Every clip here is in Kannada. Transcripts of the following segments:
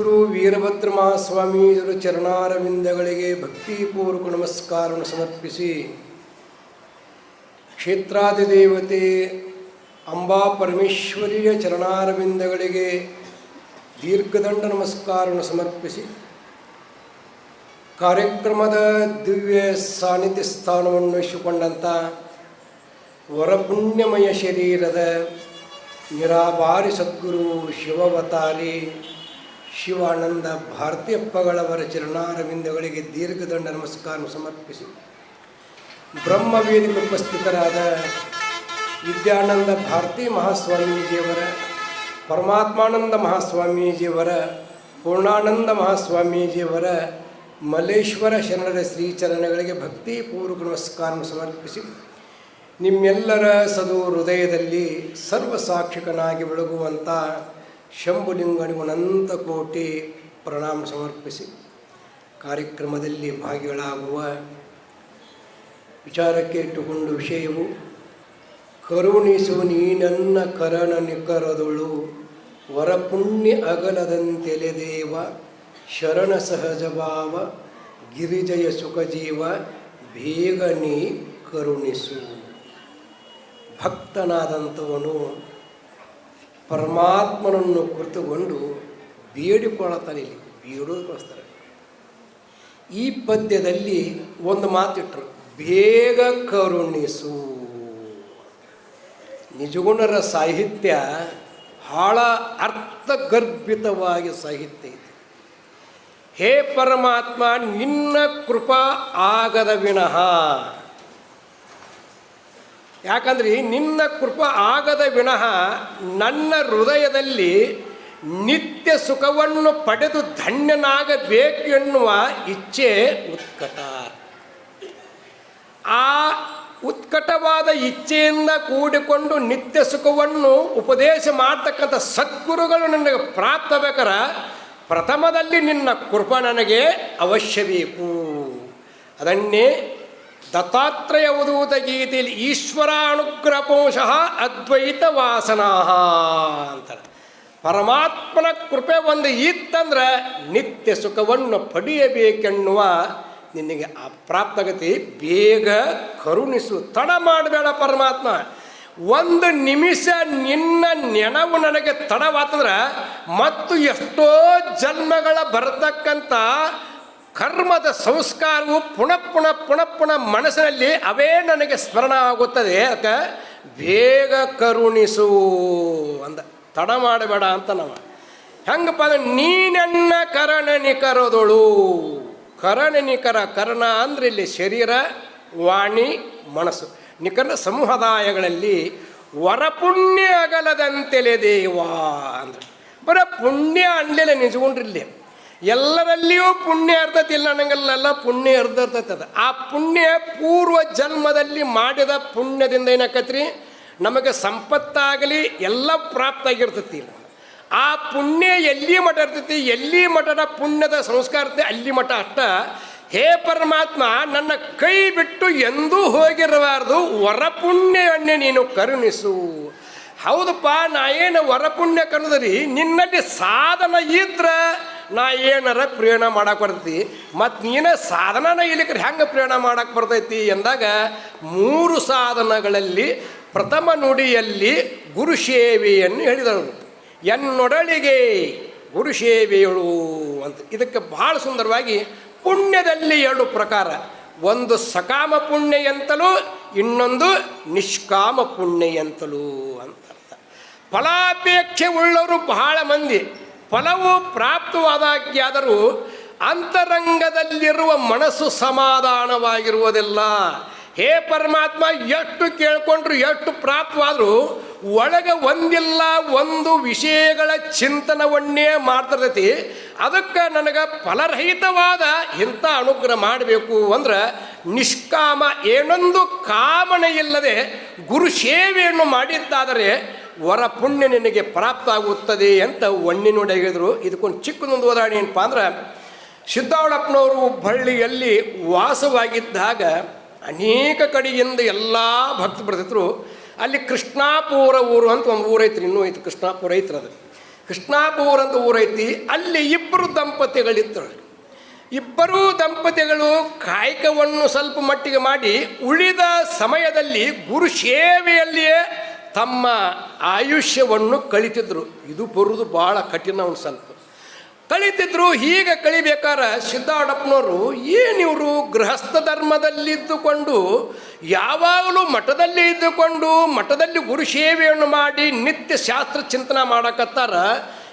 ಸದ್ಗುರು ವೀರಭದ್ರ ಮಹಾಸ್ವಾಮೀಜರು ಚರಣಾರವಿಂದಗಳಿಗೆ ಭಕ್ತಿಪೂರ್ವಕ ನಮಸ್ಕಾರವನ್ನು ಸಮರ್ಪಿಸಿ, ಕ್ಷೇತ್ರಾದಿ ದೇವತೆ ಅಂಬಾ ಪರಮೇಶ್ವರಿಯ ಚರಣಾರವಿಂದಗಳಿಗೆ ದೀರ್ಘದಂಡ ನಮಸ್ಕಾರವನ್ನು ಸಮರ್ಪಿಸಿ, ಕಾರ್ಯಕ್ರಮದ ದಿವ್ಯ ಸಾನ್ನಿಧ್ಯ ಸ್ಥಾನವನ್ನು ವಹಿಸಿಕೊಂಡಂಥ ವರಪುಣ್ಯಮಯ ಶರೀರದ ನಿರಾಭಾರಿ ಸದ್ಗುರು ಶಿವವತಾರಿ ಶಿವಾನಂದ ಭಾರತೀಯಪ್ಪಗಳವರ ಚರಣಾರವಿಂದಗಳಿಗೆ ದೀರ್ಘದಂಡ ನಮಸ್ಕಾರ ಸಮರ್ಪಿಸಿ. ಬ್ರಹ್ಮವೇದಿಗೆ ಉಪಸ್ಥಿತರಾದ ವಿದ್ಯಾನಂದ ಭಾರತೀ ಮಹಾಸ್ವಾಮೀಜಿಯವರ, ಪರಮಾತ್ಮಾನಂದ ಮಹಾಸ್ವಾಮೀಜಿಯವರ, ಪೂರ್ಣಾನಂದ ಮಹಾಸ್ವಾಮೀಜಿಯವರ, ಮಲ್ಲೇಶ್ವರ ಶರಣರ ಶ್ರೀಚರಣಗಳಿಗೆ ಭಕ್ತಿಪೂರ್ವಕ ನಮಸ್ಕಾರ ಸಮರ್ಪಿಸಿ. ನಿಮ್ಮೆಲ್ಲರ ಸದು ಹೃದಯದಲ್ಲಿ ಸರ್ವಸಾಕ್ಷಿಕನಾಗಿ ಬೆಳಗುವಂಥ ಶಂಭುಲಿಂಗನಿಗೂ ಅನಂತ ಕೋಟಿ ಪ್ರಣಾಮ ಸಮರ್ಪಿಸಿ. ಕಾರ್ಯಕ್ರಮದಲ್ಲಿ ಭಾಗಿಗಳಾಗುವ ವಿಚಾರಕ್ಕೆ ಇಟ್ಟುಕೊಂಡು ವಿಷಯವು, ಕರುಣಿಸು ನೀನನ್ನ ಕರಣ ನಿಖರದೊಳು, ವರಪುಣ್ಯ ಅಗಲದಂತೆಲೆದೇವ, ಶರಣ ಸಹಜ ಭಾವ ಗಿರಿಜಯ ಸುಖಜೀವ, ಬೇಗ ನೀ ಕರುಣಿಸು. ಭಕ್ತನಾದಂಥವನು ಪರಮಾತ್ಮನನ್ನು ಕುರಿತುಕೊಂಡು ಬೇಡಿಕೊಳ್ಳುತ್ತಾನೆ ಇಲ್ಲಿ. ಬೇಡೋದಕ್ಕೋಸ್ಕರ ಈ ಪದ್ಯದಲ್ಲಿ ಒಂದು ಮಾತಿಟ್ಟರು ಬೇಗ ಕರುಣಿಸು. ನಿಜಗುಣರ ಸಾಹಿತ್ಯ ಭಾಳ ಅರ್ಥಗರ್ಭಿತವಾಗಿ ಸಾಹಿತ್ಯ ಇದೆ. ಹೇ ಪರಮಾತ್ಮ, ನಿನ್ನ ಕೃಪಾ ಆಗದ ವಿನಃ ಯಾಕಂದ್ರೆ ನಿನ್ನ ಕೃಪ ಆಗದ ವಿನಃ ನನ್ನ ಹೃದಯದಲ್ಲಿ ನಿತ್ಯ ಸುಖವನ್ನು ಪಡೆದು ಧನ್ಯನಾಗಬೇಕು ಎನ್ನುವ ಇಚ್ಛೆ ಉತ್ಕಟ. ಆ ಉತ್ಕಟವಾದ ಇಚ್ಛೆಯಿಂದ ಕೂಡಿಕೊಂಡು ನಿತ್ಯ ಸುಖವನ್ನು ಉಪದೇಶ ಮಾಡ್ತಕ್ಕಂಥ ಸದ್ಗುರುಗಳು ನನಗೆ ಪ್ರಾಪ್ತ ಬೇಕಾರ ಪ್ರಥಮದಲ್ಲಿ ನಿನ್ನ ಕೃಪ ನನಗೆ ಅವಶ್ಯ ಬೇಕು ಅದನ್ನೇ ದತ್ತಾತ್ರೇಯ ಉದೂತ ಗೀತೆಯಲ್ಲಿ ಈಶ್ವರ ಅನುಗ್ರಹಪಂಶಃ ಅದ್ವೈತ ವಾಸನಾ ಅಂತಾರೆ. ಪರಮಾತ್ಮನ ಕೃಪೆ ಒಂದು ಇತ್ತಂದ್ರೆ ನಿತ್ಯ ಸುಖವನ್ನು ಪಡೆಯಬೇಕೆನ್ನುವ ನಿನಗೆ ಆ ಪ್ರಾಪ್ತಗತಿ ಬೇಗ ಕರುಣಿಸು. ತಡ ಮಾಡಬೇಡ ಪರಮಾತ್ಮ. ಒಂದು ನಿಮಿಷ ನಿನ್ನ ನೆನವು ನನಗೆ ತಡವಾತಂದ್ರೆ ಮತ್ತು ಎಷ್ಟೋ ಜನ್ಮಗಳ ಬರತಕ್ಕಂಥ ಕರ್ಮದ ಸಂಸ್ಕಾರವು ಪುನಃ ಪುನಃ ಪುನಃ ಪುನಃ ಮನಸ್ಸಿನಲ್ಲಿ ಅವೇ ನನಗೆ ಸ್ಮರಣ ಆಗುತ್ತದೆ. ಯಾಕೆ ಬೇಗ ಕರುಣಿಸು ಅಂದ. ತಡ ಮಾಡಬೇಡ ಅಂತ ನಾವು. ಹೆಂಗಪ್ಪ ಅಂದ್ರೆ, ನೀನೆನ್ನ ಕರಣ ಕರಣನಿಕರ ಕರಣ ಅಂದ್ರೆ ಇಲ್ಲಿ ಶರೀರ, ವಾಣಿ, ಮನಸ್ಸು. ನಿಕರ ಸಮುದಾಯಗಳಲ್ಲಿ ವರಪುಣ್ಯ ಅಗಲದಂತೆಲೆ ದೇವ ಅಂದ್ರೆ. ಬರ ಪುಣ್ಯ ಅನ್ಲಿಲ್ಲ ನಿಜಗೊಂಡ್ರಿಲ್ಲಿ. ಎಲ್ಲರಲ್ಲಿಯೂ ಪುಣ್ಯ ಇರ್ತೈತಿ, ಇಲ್ಲ ಅನ್ನಂಗಲ್ಲೆಲ್ಲ ಪುಣ್ಯ ಇರ್ದಿರ್ತೈತೆ ಅದು. ಆ ಪುಣ್ಯ ಪೂರ್ವ ಜನ್ಮದಲ್ಲಿ ಮಾಡಿದ ಪುಣ್ಯದಿಂದ ಏನಾಕತ್ರಿ ನಮಗೆ ಸಂಪತ್ತಾಗಲಿ, ಎಲ್ಲ ಪ್ರಾಪ್ತ ಆಗಿರ್ತೈತಿ ಆ ಪುಣ್ಯ ಎಲ್ಲಿ ಮಠ ಇರ್ತೈತಿ? ಎಲ್ಲಿ ಮಠದ ಪುಣ್ಯದ ಸಂಸ್ಕಾರ ಅಲ್ಲಿ ಮಠ ಅಷ್ಟ ಹೇ ಪರಮಾತ್ಮ, ನನ್ನ ಕೈ ಬಿಟ್ಟು ಎಂದೂ ಹೋಗಿರಬಾರ್ದು. ವರಪುಣ್ಯವನ್ನೇ ನೀನು ಕರುಣಿಸು. ಹೌದಪ್ಪ, ನಾ ಏನು ವರಪುಣ್ಯ ಕನ್ನದ್ರಿ? ನಿನ್ನಲ್ಲಿ ಸಾಧನ ಇದ್ರೆ. ನಾ ಏನಾರ ಪ್ರಯಾಣ ಮಾಡಕ್ಕೆ ಬರ್ತೈತಿ ಮತ್ತು ನೀನ ಸಾಧನನ ಇಲ್ಲಿಕ್ರೆ ಹೆಂಗೆ ಪ್ರಯಾಣ ಮಾಡಕ್ಕೆ ಬರ್ತೈತಿ ಎಂದಾಗ ಮೂರು ಸಾಧನಗಳಲ್ಲಿ ಪ್ರಥಮ ನುಡಿಯಲ್ಲಿ ಗುರು ಸೇವೆಯನ್ನು ಹೇಳಿದರು. ಎನ್ನೊಡಲಿಗೆ ಗುರು ಸೇವೆಯಳು ಅಂತ. ಇದಕ್ಕೆ ಭಾಳ ಸುಂದರವಾಗಿ ಪುಣ್ಯದಲ್ಲಿ ಎರಡು ಪ್ರಕಾರ. ಒಂದು ಸಕಾಮ ಪುಣ್ಯ ಎಂತಲೂ, ಇನ್ನೊಂದು ನಿಷ್ಕಾಮ ಪುಣ್ಯ ಎಂತಲೂ ಅಂತ ಫಲಾಪೇಕ್ಷೆ ಉಳ್ಳವರು ಬಹಳ ಮಂದಿ. ಫಲವು ಪ್ರಾಪ್ತವಾದಾಗ್ಯಾದರೂ ಅಂತರಂಗದಲ್ಲಿರುವ ಮನಸ್ಸು ಸಮಾಧಾನವಾಗಿರುವುದಿಲ್ಲ. ಹೇ ಪರಮಾತ್ಮ, ಎಷ್ಟು ಕೇಳಿಕೊಂಡ್ರು ಎಷ್ಟು ಪ್ರಾಪ್ತವಾದರೂ ಒಳಗೆ ಒಂದಿಲ್ಲ, ಒಂದು ವಿಷಯಗಳ ಚಿಂತನವನ್ನೇ ಮಾಡ್ತಿರ್ತೈತಿ ಅದಕ್ಕೆ ನನಗೆ ಫಲರಹಿತವಾದ ಇಂಥ ಅನುಗ್ರಹ ಮಾಡಬೇಕು ಅಂದ್ರೆ ನಿಷ್ಕಾಮ ಏನೊಂದು ಕಾಮನೆ ಇಲ್ಲದೆ ಗುರು ಸೇವೆಯನ್ನು ಮಾಡಿದ್ದಾದರೆ ವರ ಪುಣ್ಯ ನಿನಗೆ ಪ್ರಾಪ್ತ ಆಗುತ್ತದೆ ಅಂತ ಒಣ್ಣಿ ನೋಡಿ ಹೇಳಿದರು ಇದಕ್ಕೊಂದು ಚಿಕ್ಕದೊಂದು ಉದಾಹರಣೆ ಏನಪ್ಪ ಅಂದ್ರೆ ಸಿದ್ದಾವಳಪ್ಪನವರು ಬಳ್ಳಿಯಲ್ಲಿ ವಾಸವಾಗಿದ್ದಾಗ ಅನೇಕ ಕಡೆಯಿಂದ ಎಲ್ಲ ಭಕ್ತರು ಬರ್ತಿದ್ರು. ಅಲ್ಲಿ ಕೃಷ್ಣಾಪುರ ಊರು ಅಂತ ಒಂದು ಊರೈತ್ರಿ, ಇನ್ನೂ ಐತಿ ಕೃಷ್ಣಾಪುರ ಐತ್ರಿ ಅದು. ಕೃಷ್ಣಾಪುರ ಅಂತ ಊರೈತಿ, ಅಲ್ಲಿ ಇಬ್ಬರು ದಂಪತಿಗಳಿದ್ದರು ಇಬ್ಬರೂ ದಂಪತಿಗಳು ಕಾಯಕವನ್ನು ಸ್ವಲ್ಪ ಮಟ್ಟಿಗೆ ಮಾಡಿ ಉಳಿದ ಸಮಯದಲ್ಲಿ ಗುರು ಸೇವೆಯಲ್ಲಿಯೇ ತಮ್ಮ ಆಯುಷ್ಯವನ್ನು ಕಳಿತಿದ್ರು. ಇದು ಬರುವುದು ಭಾಳ ಕಠಿಣ ಒಂದು ಸ್ವಲ್ಪ ಕಳಿತಿದ್ರು, ಹೀಗೆ ಕಳಿಬೇಕಾದ್ರೆ ಸಿದ್ಧಾಡಪ್ಪನವರು ಏನಿವರು ಗೃಹಸ್ಥ ಧರ್ಮದಲ್ಲಿದ್ದುಕೊಂಡು, ಯಾವಾಗಲೂ ಮಠದಲ್ಲಿ ಇದ್ದುಕೊಂಡು, ಮಠದಲ್ಲಿ ಗುರು ಸೇವೆಯನ್ನು ಮಾಡಿ ನಿತ್ಯ ಶಾಸ್ತ್ರ ಚಿಂತನೆ ಮಾಡಕತ್ತಾರ.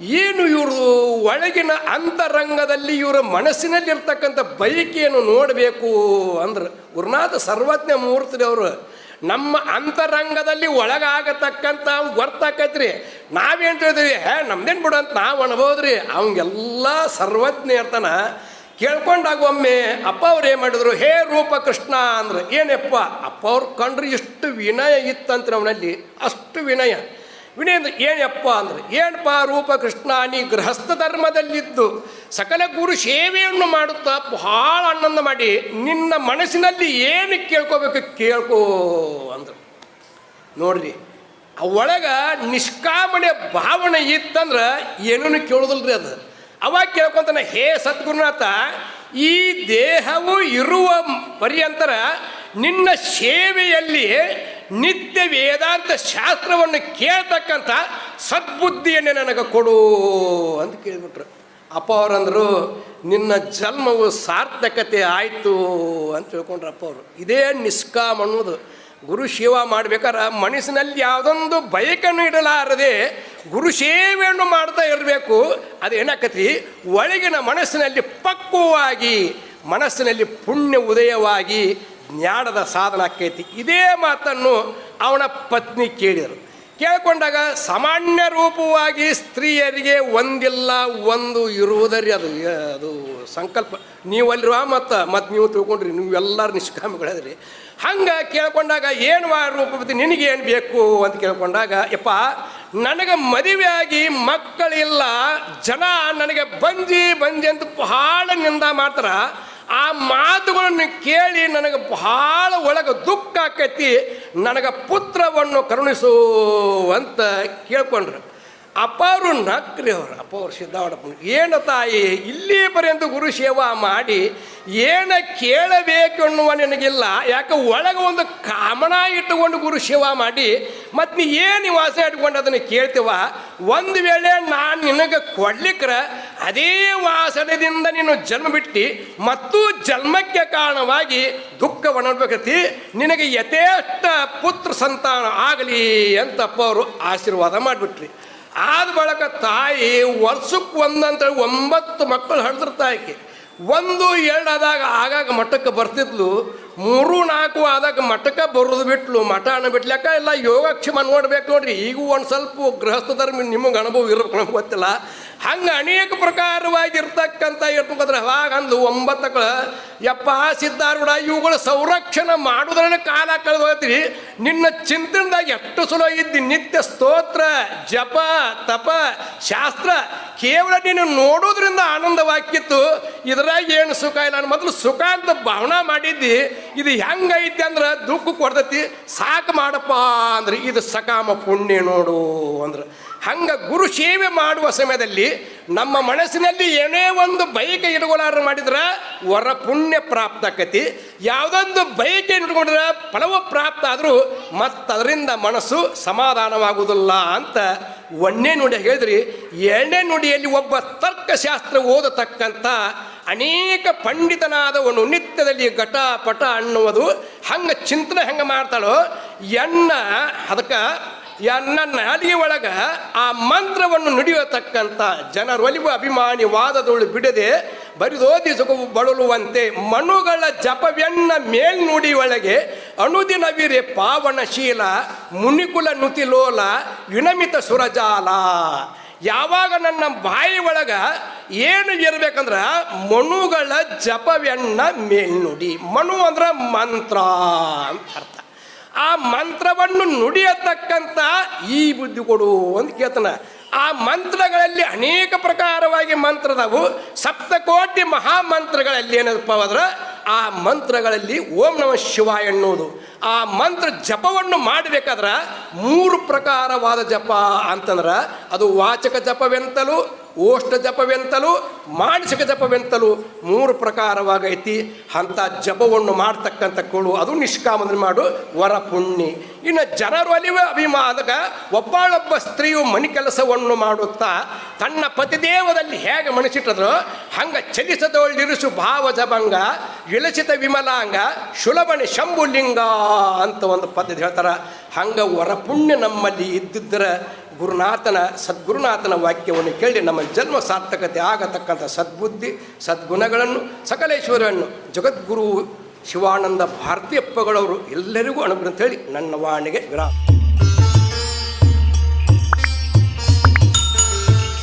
ಏನು ಇವರು ಒಳಗಿನ ಅಂತರಂಗದಲ್ಲಿ ಇವರ ಮನಸ್ಸಿನಲ್ಲಿರ್ತಕ್ಕಂಥ ಬಯಕೆಯನ್ನು ನೋಡಬೇಕು ಅಂದ್ರೆ ಗುರುನಾಥ ಸರ್ವಜ್ಞ ಮೂರ್ತಿ ಅವರು ನಮ್ಮ ಅಂತರಂಗದಲ್ಲಿ ಒಳಗಾಗತಕ್ಕಂಥ ಗೊತ್ತಾಕೈತ್ರಿ ನಾವೇನು ತಿಳಿದ್ರಿ ಹೇ, ನಮ್ದೇನು ಬಿಡು ಅಂತ ನಾವು ಅನ್ಬೋದ್ರಿ. ಅವಂಗೆಲ್ಲ ಸರ್ವಜ್ಞ ಇರ್ತಾನ ಕೇಳ್ಕೊಂಡಾಗ ಒಮ್ಮೆ ಅಪ್ಪ ಅವ್ರು ಏನು ಮಾಡಿದ್ರು? ಹೇ ರೂಪ ಕೃಷ್ಣ ಅಂದ್ರೆ ಏನಪ್ಪ ಅಪ್ಪ ಅವ್ರು ಕಂಡ್ರೆ ಇಷ್ಟು ವಿನಯ ಇತ್ತಂತ ಅವನಲ್ಲಿ. ಅಷ್ಟು ವಿನಯ. ವಿನಯ ಅಂದ್ರೆ ಏನಪ್ಪ ಅಂದ್ರೆ ಏನಪ್ಪ ರೂಪ ಕೃಷ್ಣ, ನೀ ಗೃಹಸ್ಥ ಧರ್ಮದಲ್ಲಿದ್ದು, ಸಕಲ ಗುರು ಸೇವೆಯನ್ನು ಮಾಡುತ್ತಾ ಬಹಳ ಆನಂದ ಮಾಡಿ, ನಿನ್ನ ಮನಸ್ಸಿನಲ್ಲಿ ಏನು ಕೇಳ್ಕೋಬೇಕು ಕೇಳ್ಕೋ ಅಂದರು. ನೋಡ್ರಿ ಒಳಗೆ ನಿಷ್ಕಾಮಣೆ ಭಾವನೆ ಇತ್ತಂದ್ರೆ ಏನೂ ರೀ ಅದು. ಅವಾಗ ಕೇಳ್ಕೊತಾನೆ, ಹೇ ಸದ್ಗುರುನಾಥ, ಈ ದೇಹವು ಇರುವ ಪರ್ಯಂತರ ನಿನ್ನ ಸೇವೆಯಲ್ಲಿ ನಿತ್ಯ ವೇದಾಂತ ಶಾಸ್ತ್ರವನ್ನು ಕೇಳ್ತಕ್ಕಂಥ ಸದ್ಬುದ್ಧಿಯನ್ನೇ ನನಗೆ ಕೊಡು ಅಂತ ಕೇಳಿಬಿಟ್ರು. ಅಪ್ಪ ಅವರಂದರು, ನಿನ್ನ ಜನ್ಮವು ಸಾರ್ಥಕತೆ ಆಯಿತು ಅಂತ ತಿಳ್ಕೊಂಡ್ರು ಅಪ್ಪ ಅವರು. ಇದೇ ನಿಷ್ಕಾಮ ಅನ್ನೋದು. ಗುರು ಶಿವ ಮಾಡ್ಬೇಕಾದ್ರೆ ಮನಸ್ಸಿನಲ್ಲಿ ಯಾವುದೊಂದು ಬಯಕನ್ನು ಇಡಲಾರದೆ ಗುರು ಸೇವೆಯನ್ನು ಮಾಡ್ತಾ ಇರಬೇಕು. ಅದು ಏನಾಕತಿ ಒಳಗಿನ ಮನಸ್ಸಿನಲ್ಲಿ ಪಕ್ವವಾಗಿ, ಮನಸ್ಸಿನಲ್ಲಿ ಪುಣ್ಯ ಉದಯವಾಗಿ ಜ್ಞಾನದ ಸಾಧನ ಆಕೈತಿ. ಇದೇ ಮಾತನ್ನು ಅವನ ಪತ್ನಿ ಕೇಳಿದರು. ಕೇಳಿಕೊಂಡಾಗ ಸಾಮಾನ್ಯ ರೂಪವಾಗಿ ಸ್ತ್ರೀಯರಿಗೆ ಒಂದಿಲ್ಲ, ಒಂದು ಇರುವುದರಿ ಅದು ಅದು ಸಂಕಲ್ಪ. ನೀವು ಅಲ್ಲಿರುವ ಮತ್ತು ಮತ್ತು ನೀವು ತಿಳ್ಕೊಂಡ್ರಿ ನೀವು ಎಲ್ಲರೂ ನಿಷ್ಕಾಮಿಗಳದ್ರಿ. ಹಂಗೆ ಕೇಳ್ಕೊಂಡಾಗ ಏನು ರೂಪ ನಿನಗೆ ಏನು ಬೇಕು ಅಂತ ಕೇಳ್ಕೊಂಡಾಗ, ಯಪ್ಪ, ನನಗೆ ಮದುವೆಯಾಗಿ ಮಕ್ಕಳಿಲ್ಲ, ಜನ ನನಗೆ ಬಂಜಿ ಬಂಜಿ ಅಂತ ಬಹಳ ನಿಂದ ಮಾತ್ರ ಆ ಮಾತುಗಳನ್ನು ಕೇಳಿ ನನಗೆ ಬಹಳ ಒಳಗೆ ದುಃಖ ಆಕೈತಿ. ನನಗೆ ಪುತ್ರವನ್ನು ಕರುಣಿಸು ಅಂತ ಕೇಳ್ಕೊಂಡ್ರು. ಅಪ್ಪವರು ನಕ್ರಿ ಅವರು ಅಪ್ಪ ಅವ್ರು ಏನು ತಾಯಿ, ಇಲ್ಲಿ ಪರ್ಯಂತ ಗುರು ಸೇವಾ ಮಾಡಿ, ಏನ ಕೇಳಬೇಕು ಅನ್ನುವ ನಿನಗಿಲ್ಲ. ಯಾಕೆ ಒಳಗೆ ಒಂದು ಕಾಮನ ಇಟ್ಟುಕೊಂಡು ಗುರು ಸೇವಾ ಮಾಡಿ ಮತ್ತು ನೀ ಏನು ವಾಸ ಇಟ್ಕೊಂಡು ಅದನ್ನು ಕೇಳ್ತೀವ? ಒಂದು ವೇಳೆ ನಾನು ನಿನಗೆ ಕೊಡ್ಲಿಕ್ರ ಅದೇ ವಾಸನೆಯಿಂದ ನೀನು ಜನ್ಮ ಬಿಟ್ಟು, ಮತ್ತು ಜನ್ಮಕ್ಕೆ ಕಾರಣವಾಗಿ ದುಃಖವನ್ನು ಅನ್ಬೇಕತಿ ನಿನಗೆ ಯಥೇಷ್ಟ ಪುತ್ರ ಸಂತಾನ ಆಗಲಿ ಅಂತ ಅಪ್ಪ ಅವರು ಆಶೀರ್ವಾದ ಮಾಡಿಬಿಟ್ರಿ. ಆದ ಬಳಿಕ ತಾಯಿ ವರ್ಷಕ್ಕೆ ಒಂದಂತ ಒಂಬತ್ತು ಮಕ್ಕಳು ಹಣದ್ರ ತಾಯಿಗೆ. ಒಂದು, ಎರಡು ಆದಾಗ ಆಗಾಗ ಮಠಕ್ಕೆ ಬರ್ತಿದ್ಲು, ಮೂರು, ನಾಲ್ಕು ಆದಾಗ ಮಠಕ್ಕೆ ಬರೋದು ಬಿಟ್ಲು ಮಠ ಬಿಟ್ಲಕ್ಕ ಎಲ್ಲ ಯೋಗಕ್ಷೇಮ ನೋಡ್ಬೇಕು ನೋಡ್ರಿ, ಈಗೂ ಒಂದು ಸ್ವಲ್ಪ ಗೃಹಸ್ಥ ಧರ್ಮ ನಿಮಗೆ ಅನುಭವ ಇರಬೇಕು ಗೊತ್ತಿಲ್ಲ. ಹಂಗೆ ಅನೇಕ ಪ್ರಕಾರವಾಗಿರ್ತಕ್ಕಂಥ ಅವಾಗ ಅಂದು ಒಂಬತ್ತಕ್ಕಳ ಯಪ್ಪ ಸಿದ್ಧಾರೂಢ ಇವುಗಳ ಸಂರಕ್ಷಣೆ ಮಾಡುವುದರಲ್ಲಿ ಕಾಲ ಕಳೆದು ಹೋಗ್ತೀರಿ ನಿನ್ನ ಚಿಂತನದಾಗ ಎಷ್ಟು ಸುಲಭ ಇದ್ದಿ? ನಿತ್ಯ ಸ್ತೋತ್ರ, ಜಪ, ತಪ, ಶಾಸ್ತ್ರ ಕೇವಲ ನೀನು ನೋಡೋದ್ರಿಂದ ಆನಂದವಾಗಿತ್ತು. ಇದ್ರಾಗ ಏನು ಸುಖ ಇಲ್ಲ? ನಾನು ಮೊದಲು ಸುಖ ಅಂತ ಭಾವನೆ ಮಾಡಿದ್ದಿ. ಇದು ಹೆಂಗೈತಿ ಅಂದ್ರೆ ದುಃಖ ಕೊಡ್ತೈತಿ. ಸಾಕು ಮಾಡಪ್ಪ ಅಂದ್ರೆ. ಇದು ಸಕಾಮ ಪುಣ್ಯ ನೋಡು ಅಂದ್ರೆ. ಹಂಗೆ ಗುರು ಸೇವೆ ಮಾಡುವ ಸಮಯದಲ್ಲಿ ನಮ್ಮ ಮನಸ್ಸಿನಲ್ಲಿ ಏನೇ ಒಂದು ಬಯಕೆ ಇಟ್ಕೊಳ್ಳಾರ ಮಾಡಿದ್ರೆ ವರ ಪುಣ್ಯ ಪ್ರಾಪ್ತ ಆಕತಿ. ಯಾವುದೊಂದು ಬಯಕೆ ಇಟ್ಕೊಂಡ್ರೆ ಫಲವ ಪ್ರಾಪ್ತ ಆದರೂ ಮತ್ತು ಅದರಿಂದ ಮನಸ್ಸು ಸಮಾಧಾನವಾಗುವುದಿಲ್ಲ ಅಂತ ಒಣ್ಣೆ ನುಡಿ ಹೇಳಿದ್ರಿ. ಎಣ್ಣೆ ನುಡಿಯಲ್ಲಿ ಒಬ್ಬ ತರ್ಕಶಾಸ್ತ್ರ ಓದತಕ್ಕಂಥ ಅನೇಕ ಪಂಡಿತನಾದವನು ನಿತ್ಯದಲ್ಲಿ ಘಟ ಪಟ ಅನ್ನುವುದು ಹಂಗೆ ಚಿಂತನೆ ಹೆಂಗೆ ಮಾಡ್ತಾಳೋ ಎಣ್ಣ ಅದಕ್ಕೆ ನನ್ನ ನಾಲಿಗೆ ಒಳಗ ಆ ಮಂತ್ರವನ್ನು ನುಡಿಯತಕ್ಕಂಥ ಜನರು ಒಲಿವ ಅಭಿಮಾನಿ ವಾದದೊಳು ಬಿಡದೆ ಬರಿದೋದಿ ಸುಖ ಬಳಲುವಂತೆ ಮನುಗಳ ಜಪವೆನ್ನ ಮೇಲ್ನುಡಿ ಒಳಗೆ ಪಾವನ ಪಾವನಶೀಲ, ಮುನಿಕುಲ ನುತಿಲೋಲ, ವಿನಮಿತ ಸುರಜಾಲ. ಯಾವಾಗ ನನ್ನ ಬಾಯಿ ಒಳಗ ಏನು ಇರಬೇಕಂದ್ರೆ ಮನುಗಳ ಜಪವೆನ್ನ ಮೇಲ್ನುಡಿ. ಮನು ಅಂದ್ರೆ ಮಂತ್ರ ಅಂತ ಅರ್ಥ. ಆ ಮಂತ್ರವನ್ನು ನುಡಿಯತಕ್ಕಂಥ ಈ ಬುದ್ಧಿ ಕೊಡು ಅಂತ ಕೇಳ್ತಾನ. ಆ ಮಂತ್ರಗಳಲ್ಲಿ ಅನೇಕ ಪ್ರಕಾರವಾಗಿ ಮಂತ್ರದವು. ಸಪ್ತಕೋಟಿ ಮಹಾಮಂತ್ರಗಳಲ್ಲಿ ಏನಪ್ಪ ಅಂದ್ರೆ ಆ ಮಂತ್ರಗಳಲ್ಲಿ ಓಂ ನಮ ಶಿವ ಎನ್ನುವುದು. ಆ ಮಂತ್ರ ಜಪವನ್ನು ಮಾಡಬೇಕಾದ್ರೆ ಮೂರು ಪ್ರಕಾರವಾದ ಜಪ ಅಂತಂದ್ರೆ ಅದು ವಾಚಕ ಜಪವೆಂತಲೂ ಓಷ್ಟ ಜಪವೆಂತಲೂ, ಮಾನಸಿಕ ಜಪವೆಂತಲೂ ಮೂರು ಪ್ರಕಾರವಾಗೈತಿ. ಅಂಥ ಜಪವನ್ನು ಮಾಡ್ತಕ್ಕಂಥ ಕೋಳು, ಅದು ನಿಷ್ಕಾಮನ ಮಾಡು, ವರ ಪುಣ್ಯ. ಇನ್ನು ಜನರು ಅಲಿವ ಅಭಿಮಾನಕ ಒಬ್ಬಾಳೊಬ್ಬ ಸ್ತ್ರೀಯು ಮನೆ ಕೆಲಸವನ್ನು ಮಾಡುತ್ತಾ, ತನ್ನ ಪತಿದೇವದಲ್ಲಿ ಹೇಗೆ ಮಣಿಸಿಟ್ಟದ್ರು ಹಂಗ ಭಾವ ಜಭಂಗ, ವಿಲಸಿತ ವಿಮಲಾಂಗ ಶುಲಭಣಿ ಶಂಭುಲಿಂಗ ಅಂತ ಒಂದು ಪದ್ಧತಿ ಹೇಳ್ತಾರೆ. ಹಂಗ ವರ ಪುಣ್ಯ ನಮ್ಮಲ್ಲಿ ಇದ್ದಿದ್ದರೆ ಗುರುನಾಥನ, ಸದ್ಗುರುನಾಥನ ವಾಕ್ಯವನ್ನು ಕೇಳಿ ನಮ್ಮ ಜನ್ಮ ಸಾರ್ಥಕತೆ ಆಗತಕ್ಕಂಥ ಸದ್ಬುದ್ಧಿ, ಸದ್ಗುಣಗಳನ್ನು ಸಕಲೇಶ್ವರನ್ನು ಜಗದ್ಗುರು ಶಿವಾನಂದ ಭಾರತೀಯಪ್ಪಗಳವರು ಎಲ್ಲರಿಗೂ ಅನುಗ್ರಹ ಹೇಳಿ ನನ್ನ ವಾಣಿಗೆ ವಿರಾಮ.